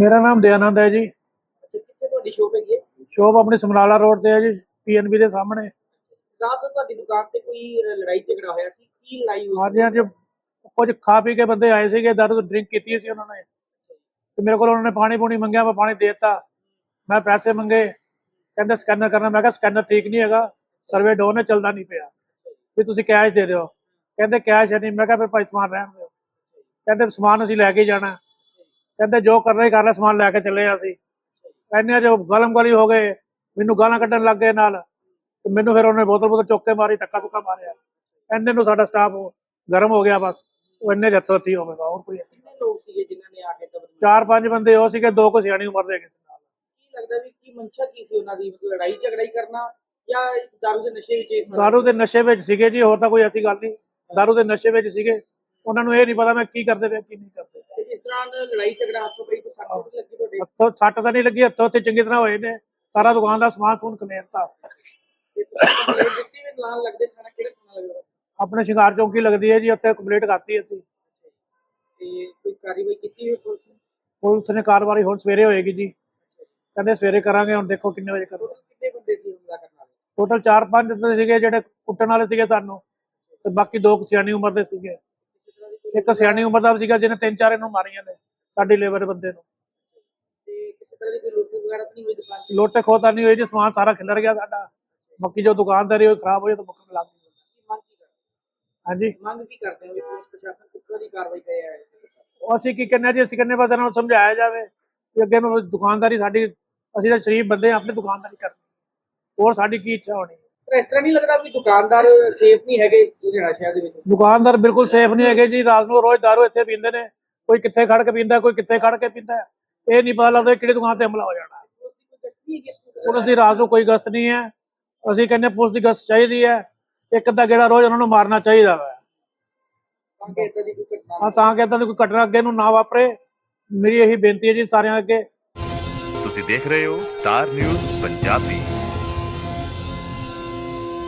ਮੇਰਾ ਨਾਮ ਦਯਾਨੰਦ ਹੈ ਜੀ। ਅੱਛਾ ਕਿੱਥੇ ਤੁਹਾਡੀ ਸ਼ੋਪ ਹੈਗੀ ਹੈ? ਸ਼ੋਪ ਆਪਣੀ ਸਮਰਾਲਾ ਰੋਡ ਤੇ ਹੈ ਜੀ ਪੀਐਨਬੀ ਦੇ ਸਾਹਮਣੇ। ਰਾਤ ਨੂੰ ਤੁਹਾਡੀ ਦੁਕਾਨ ਤੇ ਕੋਈ ਲੜਾਈ ਝਗੜਾ ਹੋਇਆ ਸੀ? ਕੀ ਲੜਾਈ ਹੋਈ ਹਾਂਜੀ ਹਾਂਜੀ। ਕੁਝ ਖਾ ਪੀ ਕੇ ਬੰਦੇ ਆਏ ਸੀਗੇ ਦਾਰੂ ਡਰਿੰਕ ਕੀਤੀ ਸੀ ਉਹਨਾਂ ਨੇ। ਤੇ ਮੇਰੇ ਕੋਲ ਉਹਨਾਂ ਨੇ ਪਾਣੀ ਪੂਣੀ ਮੰਗਿਆ ਮੈਂ ਪਾਣੀ ਦੇ ਦਿੱਤਾ। ਮੈਂ ਪੈਸੇ ਮੰਗੇ। ਕਹਿੰਦੇ ਸਕੈਨਰ ਕਰਨਾ। ਮੈਂ ਕਿਹਾ ਸਕੈਨਰ ਠੀਕ ਨਹੀਂ ਹੈਗਾ। ਸਰਵੇ ਡੋਨ ਹੈ ਚੱਲਦਾ ਨਹੀਂ ਪਿਆ। ਵੀ ਤੁਸੀਂ ਕੈਸ਼ ਦੇ ਦਿਓ। ਕਹਿੰਦੇ ਕੈਸ਼ ਹੈ ਨਹੀਂ। ਮੈਂ ਕਿਹਾ ਫਿਰ ਭਾਈ ਸਮਾਨ ਰਹਿਣ ਦਿਓ। ਕਹਿੰਦੇ ਸਮਾਨ ਅਸੀਂ ਲੈ ਕੇ ਜਾਣਾ। ਕਹਿੰਦੇ ਜੋ ਕਰਨਾ ਹੀ ਕਰ ਲੈ ਸਮਾਨ ਲੈ ਕੇ ਚੱਲੇ ਅਸੀਂ। ਇੰਨੇ ਜੋ ਗਲਮ ਗਲੀ ਹੋ ਗਏ ਮੈਨੂੰ ਗਾਲਾਂ ਕੱਢਣ ਲੱਗ ਗਏ ਨਾਲ। ਤੇ ਮੈਨੂੰ ਫਿਰ ਉਹਨੇ ਬੋਤਲ ਬੋਤਲ ਚੁੱਕ ਕੇ ਮਾਰੀ ਧੱਕਾ ਧੁੱਕਾ ਮਾਰਿਆ। ਇੰਨੇ ਨੂੰ ਸਾਡਾ ਸਟਾਫ ਗਰਮ ਹੋ ਗਿਆ ਬਸ। ਉਹ ਇੰਨੇ ਜੱਥੋਂ ਹੱਥੀ ਹੋਵੇਗਾ ਹੋਰ ਕੋਈ ਅਸੀਂ ਕਿੰਨੇ ਲੋਕ ਸੀਗੇ ਜਿਨ੍ਹਾਂ ਨੇ ਆ ਕੇ ਦਬਨ ਚਾਰ ਪੰਜ ਬੰਦੇ ਉਹ ਸੀਗੇ ਦੋ ਕੁ ਸਿਆਣੀ ਉਮਰ ਦੇ ਹੈਗੇ ਸੀ ਨਾਲ। ਕੀ ਲੱਗਦਾ ਵੀ ਕੀ ਮਨਸ਼ਾ ਕੀ ਸੀ ਉਹਨਾਂ ਦੀ? ਲੜਾਈ ਝਗੜਾ ਹੀ ਕਰਨਾ ਜਾਂ ਦਾਰੂ ਦੇ ਨਸ਼ੇ ਵਿੱਚ ਇਹ ਸਾਰਾ- ਦਾਰੂ ਦੇ ਨਸ਼ੇ ਵਿੱਚ ਸੀਗੇ ਜੀ ਹੋਰ ਤਾਂ ਕੋਈ ਐਸੀ ਗੱਲ ਨਹੀਂ। ਦਾਰੂ ਦੇ ਨਸ਼ੇ ਵਿੱਚ ਸੀਗੇ। ਉਹਨਾਂ ਨੂੰ ਇਹ ਨਹੀਂ ਪਤਾ ਮੈਂ ਕੀ ਕਰਦੇ ਪਿਆ ਕੀ ਨਹੀਂ ਕਰਦੇ। ਤਰ੍ਹਾਂ ਦਾ ਲੜਾਈ ਝਗੜਾ ਹੱਥੋਂ ਪਈ ਤੋਂ ਸੱਟ ਵੀ ਲੱਗੀ ਤੁਹਾਡੇ? ਹੱਥੋਂ ਸੱਟ ਤਾਂ ਨਹੀਂ ਲੱਗੀ ਹੱਥੋਂ ਤੇ ਚੰਗੀ ਤਰ੍ਹਾਂ ਹੋਏ ਨੇ। ਸਾਰਾ ਦੁਕਾਨ ਦਾ ਸਮਾਨ ਸਮੂਨ ਖਲੇਰਤਾ। ਤੇ ਤੁਸੀਂ ਕੰਪਲੇਂਟ ਦਿੱਤੀ ਵੀ ਨਾਲ ਲੱਗਦੇ ਥਾਣਾ ਕਿਹੜਾ ਥਾਣਾ ਲੱਗਦਾ? ਆਪਣੇ ਸ਼ਿੰਗਾਰ ਚੌਂਕੀ ਲੱਗਦੀ ਹੈ ਜੀ ਉੱਥੇ ਕੰਪਲੀਟ ਕਰਤੀ ਅਸੀਂ। ਤੇ ਕੋਈ ਕਾਰਵਾਈ ਕੀਤੀ ਹੋਈ ਪੁਲਿਸ ਨੇ? ਪੁਲਿਸ ਨੇ ਕਾਰਵਾਈ ਹੁਣ ਸਵੇਰੇ ਹੋਏਗੀ ਜੀ। ਕਹਿੰਦੇ ਸਵੇਰੇ ਕਰਾਂਗੇ ਹੁਣ ਦੇਖੋ ਕਿੰਨੇ ਵਜੇ ਕਰੋ ਟੋਟਲ ਕਿੰਨੇ ਬੰਦੇ ਸੀ ਹਮਲਾ ਕਰਨ ਵਾਲੇ? ਟੋਟਲ 4-5 ਤੇ ਸੀਗੇ ਜਿਹੜੇ ਕੁੱਟਣ ਵਾਲੇ ਸੀਗੇ ਸਾਨੂੰ। ਤੇ ਬਾਕੀ ਦੋ ਸਿਆਣੀ ਉਮਰ ਦੇ ਸੀਗੇ। ਇੱਕ ਸਿਆਣੀ ਉਮਰ ਦਾ ਸੀਗਾ ਜਿਹਨੇ ਤਿੰਨ ਚਾਰ ਇਹਨੂੰ ਮਾਰੀਆਂ ਨੇ ਸਾਡੀ ਲੇਬਰ ਬੰਦੇ ਨੂੰ। ਤੇ ਕਿਸੇ ਤਰ੍ਹਾਂ ਦੀ ਕੋਈ ਲੁੱਟ ਵਗੈਰਾ ਤਾਂ ਨਹੀਂ ਹੋਈ ਦੁਕਾਨ ਤੇ? ਲੁੱਟ ਖੋਤਾ ਨਹੀਂ ਹੋਈ ਜੀ ਸਮਾਨ ਸਾਰਾ ਖਿਲਰ ਗਿਆ ਸਾਡਾ। ਬਾਕੀ ਜੋ ਦੁਕਾਨਦਾਰੀ ਉਹ ਖਰਾਬ ਹੋਈ ਤਾਂ ਮੁੱਕਣ ਲੱਗ ਗਈ। ਹਾਂਜੀ? ਮੰਗ ਕੀ ਕਰਦੇ ਹੋ ਪੁਲਿਸ ਪ੍ਰਸ਼ਾਸਨ ਕਿਸ ਤਰ੍ਹਾਂ ਦੀ ਕਾਰਵਾਈ ਕਰੇ ਹੈ ਉਹ ਅਸੀਂ ਕੀ ਕਰਨਾ ਜੀ ਅਸੀਂ ਕਿੰਨੇ ਬਸ ਇਹਨਾਂ ਨੂੰ ਸਮਝਾਇਆ ਜਾਵੇ ਕਿ ਅੱਗੇ ਨੂੰ ਦੁਕਾਨਦਾਰੀ ਸਾਡੀ ਅਸੀਂ ਤਾਂ ਸ਼ਰੀਫ ਬੰਦੇ ਹਾਂ, ਆਪਣੀ ਦੁਕਾਨਦਾਰੀ ਕਰਨੀ। ਹੋਰ ਸਾਡੀ ਕੀ ਇੱਛਾ ਹੋਣੀ? ਇਸ ਤਰ੍ਹਾਂ ਨਹੀਂ ਲੱਗਦਾ ਵੀ ਦੁਕਾਨਦਾਰ ਸੇਫ ਨਹੀਂ ਹੈਗੇ ਲੁਧਿਆਣਾ ਸ਼ਹਿਰ ਦੇ ਵਿੱਚ? ਦੁਕਾਨਦਾਰ ਬਿਲਕੁਲ ਸੇਫ ਨਹੀਂ ਹੈਗੇ ਜੀ ਰਾਤ ਨੂੰ ਰੋਜ਼ ਦਾਰੂ ਇੱਥੇ ਪੀਂਦੇ ਨੇ। ਕੋਈ ਕਿੱਥੇ ਖੜ ਕੇ ਪੀਂਦਾ ਕੋਈ ਕਿੱਥੇ ਖੜ ਕੇ ਪੀਂਦਾ। ਇਹ ਨਹੀਂ ਪਤਾ ਲੱਗਦਾ ਕਿਹੜੀ ਦੁਕਾਨ ਤੇ ਹਮਲਾ ਹੋ ਜਾਣਾ। ਪੁਲਿਸ ਦੀ ਰਾਤ ਨੂੰ ਕੋਈ ਗਸ਼ਤ ਨਹੀਂ ਹੈ। ਅਸੀਂ ਕਹਿੰਦੇ ਪੁਲਿਸ ਦੀ ਗਸ਼ਤ ਚਾਹੀਦੀ ਹੈ। ਇੱਕ ਅੱਧਾ ਗੇੜਾ ਰੋਜ਼ ਉਹਨਾਂ ਨੂੰ ਮਾਰਨਾ ਚਾਹੀਦਾ ਹੈ ਤਾਂ ਕਿ ਏਦਾਂ ਦੀ ਕੋਈ ਘਟਨਾ ਹਾਂ ਤਾਂ ਕਿ ਏਦਾਂ ਦੀ ਕੋਈ ਘਟਨਾ ਅੱਗੇ ਨੂੰ ਨਾ ਵਾਪਰੇ। ਮੇਰੀ ਇਹੀ ਬੇਨਤੀ ਹੈ ਜੀ ਸਾਰਿਆਂ ਅੱਗੇ। ਤੁਸੀਂ ਦੇਖ ਰਹੇ ਹੋ ਸਟਾਰ ਨਿਊਜ਼ ਪੰਜਾਬੀ।